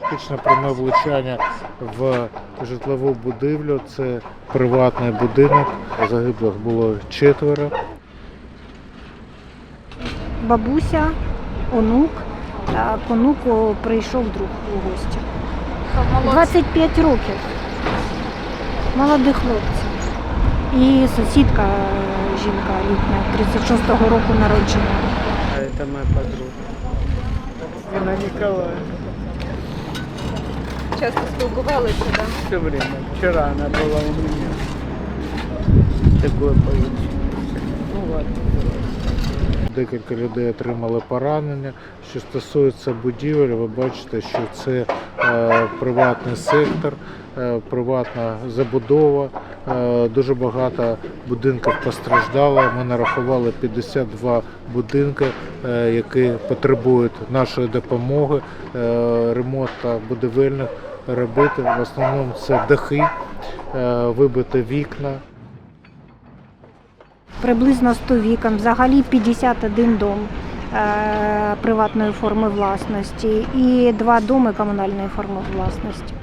фактично пряме влучання в житлову будівлю. Це приватний будинок. Загиблих було четверо. бабуся, онук. Так, онуку прийшов друг у гості. 25 років. Молоді хлопці. І сусідка е, жінка літня, 36-го року народження. А это моя подруга. Она Николаевна. Часто спілкувалися, да? Все время. Вчера она была у меня. Такое получилось. Ну ладно. Декілька людей отримали поранення. Що стосується будівель, ви бачите, що це е, приватний сектор, е, приватна забудова. Е, дуже багато будинків постраждало. Ми нарахували 52 будинки, е, які потребують нашої допомоги, е, ремонт та будівельних робіт. В основному це дахи, вибити вікна. Приблизно 100 вікон, взагалі 51 дом е, приватної форми власності і два доми комунальної форми власності.